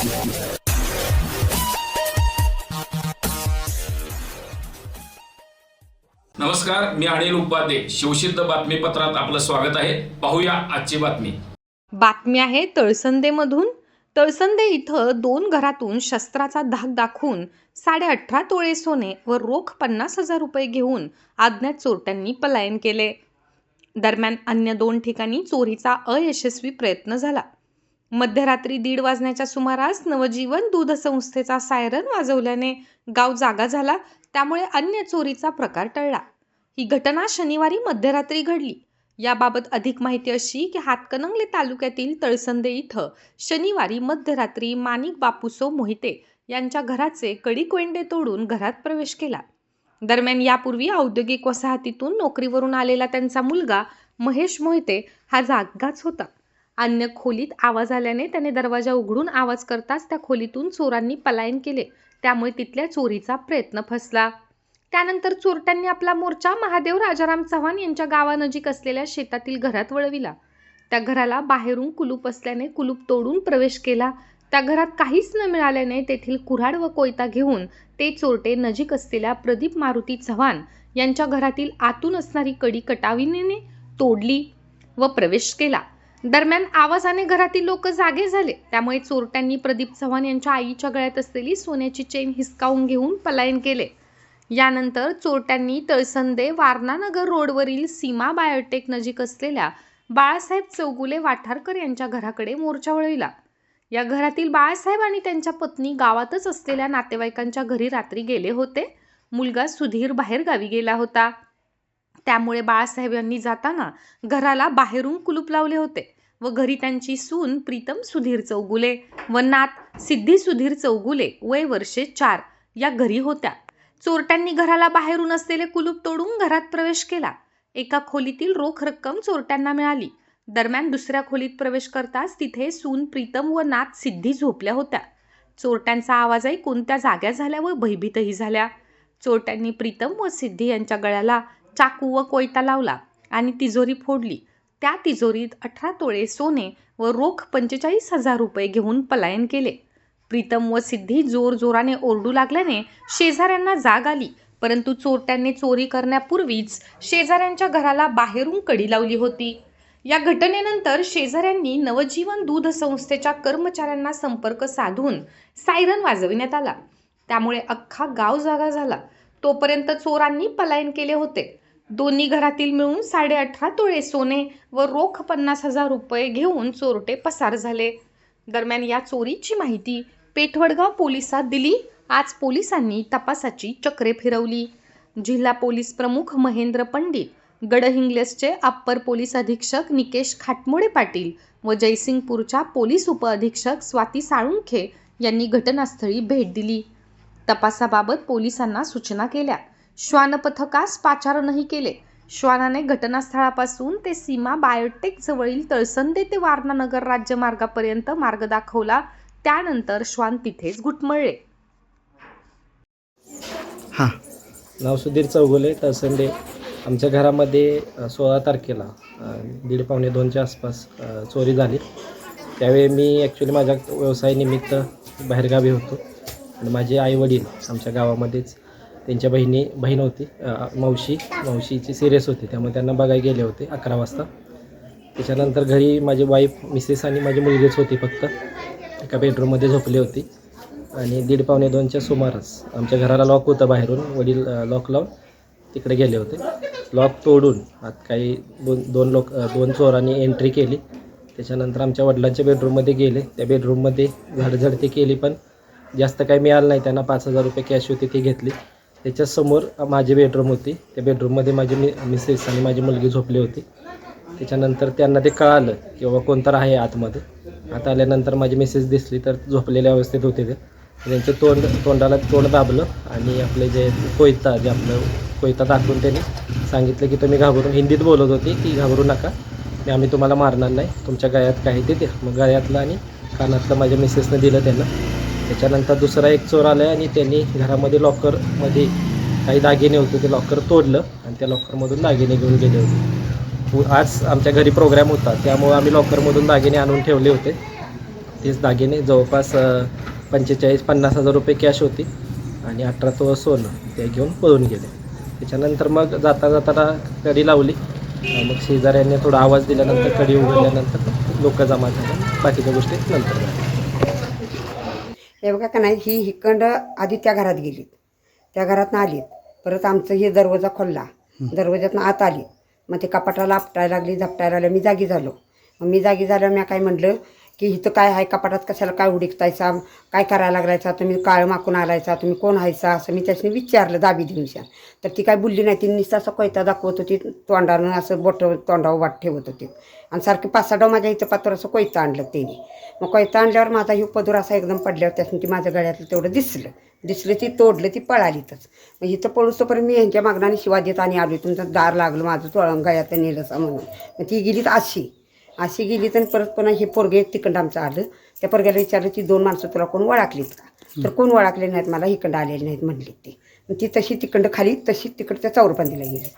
नमस्कार मी अनिल उपाध्ये. शिवसिद्ध बातमीपत्रात आपलं स्वागत आहे. पाहूया आजची बातमी. बातमी आहे तळसंदेमधून. तळसंदे इथं दोन घरातून शस्त्राचा धाक दाखवून साडेअठरा तोळे सोने व रोख पन्नास हजार रुपये घेऊन अज्ञात चोरट्यांनी पलायन केले. दरम्यान अन्य दोन ठिकाणी चोरीचा अयशस्वी प्रयत्न झाला. मध्यरात्री दीड वाजण्याच्या सुमारास नवजीवन दूध संस्थेचा सायरन वाजवल्याने गाव जागा झाला. त्यामुळे अन्य चोरीचा प्रकार टळला. ही घटना शनिवारी मध्यरात्री घडली. याबाबत अधिक माहिती अशी की हातकणंगले तालुक्यातील तळसंदे इथं शनिवारी मध्यरात्री माणिक बापूसो मोहिते यांच्या घराचे कडी कोंडे तोडून घरात प्रवेश केला. दरम्यान यापूर्वी औद्योगिक वसाहतीतून नोकरीवरून आलेला त्यांचा मुलगा महेश मोहिते हा जागाच होता. अन्य खोलीत आवाज आल्याने त्याने दरवाजा उघडून आवाज करताच त्या खोलीतून चोरांनी पलायन केले. त्यामुळे तिथल्या चोरीचा प्रयत्न फसला. त्यानंतर चोरट्यांनी आपला मोर्चा महादेव राजाराम चव्हाण यांच्या गावानजीक असलेल्या शेतातील घरात वळविला. त्या घराला बाहेरून कुलूप असल्याने कुलूप तोडून प्रवेश केला. त्या घरात काहीच न मिळाल्याने तेथील कुऱ्हाड व कोयता घेऊन ते चोरटे नजीक असलेल्या प्रदीप मारुती चव्हाण यांच्या घरातील आतून असणारी कडी कटावीने तोडली व प्रवेश केला. दरम्यान आवाजाने घरातील लोक जागे झाले. त्यामुळे चोरट्यांनी प्रदीप चव्हाण यांच्या आईच्या गळ्यात असलेली सोन्याची चेन हिसकावून घेऊन पलायन केले. यानंतर चोरट्यांनी तळसंदे वारणानगर रोडवरील सीमा बायोटेक नजीक असलेल्या बाळासाहेब चौगुले वाठारकर यांच्या घराकडे मोर्चा वळविला. या घरातील बाळासाहेब आणि त्यांच्या पत्नी गावातच असलेल्या नातेवाईकांच्या घरी रात्री गेले होते. मुलगा सुधीर बाहेरगावी गेला होता. त्यामुळे बाळासाहेब यांनी जाताना घराला बाहेरून कुलूप लावले होते व घरी त्यांची सून प्रीतम सुधीर चौगुले व नात सिद्धी सुधीर चौगुले वय वर्षे चार या घरी होत्या. चोरट्यांनी घराला बाहेरून असलेले कुलूप तोडून घरात प्रवेश केला. एका खोलीतील रोख रक्कम चोरट्यांना मिळाली. दरम्यान दुसऱ्या खोलीत प्रवेश करताच तिथे सून प्रीतम व नात सिद्धी झोपल्या होत्या. चोरट्यांचा आवाजही कोणत्या जाग्या झाल्या व भयभीतही झाल्या. चोरट्यांनी प्रीतम व सिद्धी यांच्या गळ्याला चाकू व कोयता लावला आणि तिजोरी फोडली. त्या तिजोरीत अठरा तोळे सोने व रोख पंचेचाळीस हजार रुपये घेऊन पलायन केले. प्रीतम व सिद्धी जोर जोराने ओरडू लागल्याने शेजाऱ्यांना जाग आली परंतु चोरट्यांनी चोरी करण्यापूर्वीच शेजाऱ्यांच्या घराला बाहेरून कडी लावली होती. या घटनेनंतर शेजाऱ्यांनी नवजीवन दूध संस्थेच्या कर्मचाऱ्यांना संपर्क साधून सायरन वाजविण्यात आला. त्यामुळे अख्खा गाव जागा झाला. तोपर्यंत चोरांनी पलायन केले होते. दोन्ही घरातील मिळून साडेअठरा तुळे तोळे सोने व रोख पन्नास हजार रुपये घेऊन चोरटे पसार झाले. दरम्यान या चोरीची माहिती पेठवडगाव पोलिसात दिली. आज पोलिसांनी तपासाची चक्रे फिरवली. जिल्हा पोलीस प्रमुख महेंद्र पंडित गडहिंग्लजचे अप्पर पोलीस अधीक्षक निकेश खाटमोडे पाटील व जयसिंगपूरच्या पोलीस उपअधीक्षक स्वाती साळुंखे यांनी घटनास्थळी भेट दिली. तपासाबाबत पोलिसांना सूचना केल्या. श्वान पथकास पाचारणही केले. श्वानाने घटनास्थळापासून ते सीमा बायोटेक जवळील तळसंदे ते वारणानगर राज्यमार्गापर्यंत मार्ग दाखवला. त्यानंतर श्वान तिथेच घुटमळले. हां. नाव सुधीर चौगुले तळसंडे आमच्या घरामध्ये सोळा तारखेला दीड पावणे दोनच्या आसपास चोरी झाली. त्यावेळी मी ॲक्च्युली माझ्या व्यवसायानिमित्त बाहेरगावी होतो. आणि माझे आईवडील आमच्या गावामध्येच त्यांच्या बहिणी बहीण होती मावशी मावशीची सिरियस होती. त्यामुळे त्यांना बघायला गेले होते अकरा वाजता. त्याच्यानंतर घरी माझी वाईफ मिसेस आणि माझी मुलगीच होती फक्त. एका बेडरूममध्ये झोपली होती. आणि दीड पावणे दोनच्या सुमारास आमच्या घराला लॉक होतं बाहेरून. वडील लॉक लावून तिकडे गेले होते. लॉक तोडून आत काही दोन दोन लोक दोन चोरांनी एंट्री केली. त्याच्यानंतर आमच्या वडिलांच्या बेडरूममध्ये गेले. त्या बेडरूममध्ये झाडझडती केली पण जास्त काही मिळालं नाही. त्यांना पाच हजार रुपये कॅश होती ती घेतली. त्याच्यासमोर माझी बेडरूम होती. त्या बेडरूममध्ये माझी मि मिसेस आणि माझी मुलगी झोपली होती. त्याच्यानंतर त्यांना ते कळालं की बाबा कोणतर आहे आतमध्ये. आत आल्यानंतर माझी मिसेस दिसली तर झोपलेल्या अवस्थेत होते ते. त्यांचे तोंड तोंडाला तोंड दाबलं आणि आपले जे कोयता जे आपलं कोयता दाखवून त्यांनी सांगितलं की तुम्ही घाबरून हिंदीत बोलत होते की घाबरू नका. मी आम्ही तुम्हाला मारणार नाही. तुमच्या गळ्यात काही ते मग गळ्यातलं आणि कानातलं माझ्या मिसेसनं दिलं त्यांना. त्याच्यानंतर दुसरा एक चोर आला आणि त्यांनी घरामध्ये लॉकरमध्ये काही दागिने होते ते लॉकर तोडलं आणि त्या लॉकरमधून दागिने घेऊन गेले होते. आज आमच्या घरी प्रोग्राम होता त्यामुळं आम्ही लॉकरमधून दागिने आणून ठेवले होते. तेच दागिने जवळपास पंचेचाळीस पन्नास हजार रुपये कॅश होती आणि अठरा तो सोनं ते घेऊन पळून गेले. त्याच्यानंतर मग जाता जाताना कडी लावली. मग शेजाऱ्यांनी थोडा आवाज दिल्यानंतर कडी उघडल्यानंतर लोक जमा झाले. बाकीच्या गोष्टी नंतर. झाल्या हे बघा का नाही ही हिकंड आधी त्या घरात गेलीत. त्या घरातनं आलीत. परत आमचं हे दरवाजा खोलला. दरवाज्यातनं आत आली. मग ते कपाटाला आपटायला लागली झपटायला लागली. मी जागी झालो. मग मी जागी झाल्यावर मी काय म्हटलं की इथं काय आहे कपाटात कशाला काय उडीकतायचा काय करायला लागलायचा तुम्ही काळ माकून आलायचा तुम्ही कोण व्हायचा असं मी त्याच्याने विचारलं दाबी देऊन तर ती काय बोलली नाही ती निस्ता असं कोयता दाखवत होती तोंडानं असं बोट तोंडावर वाट ठेवत होती. आणि सारखी पाच सहा माझ्या इथं पात्र असं कोयता आणलं त्याने मग कोयता आणल्यावर माझा ही पदूर असा एकदम पडल्यावर त्याच्याने ती माझ्या गळ्यातलं तेवढं दिसलं. दिसलं ती तोडलं ती पळालीतच. मग इथं पळूस तोपर्यंत मी ह्यांच्या मागणाने शिवा देत आणि आलो. तुमचं दार लागलं माझं तोळण गळ्यात नेलंसा म्हणून. मग ती गेलीत अशी. अशी गेली तर परत पुन्हा हे पोरगे तिकडं आमचं आलं. त्या पोरग्याला विचारलं ती दोन माणसं तुला कोण ओळखलीत का? तर कोण ओळखले नाहीत मला? इकडं आलेले नाहीत म्हणलीत ते. ती तशी तिकडं खाली तशी तिकडच्या चौरपंदीला गेली.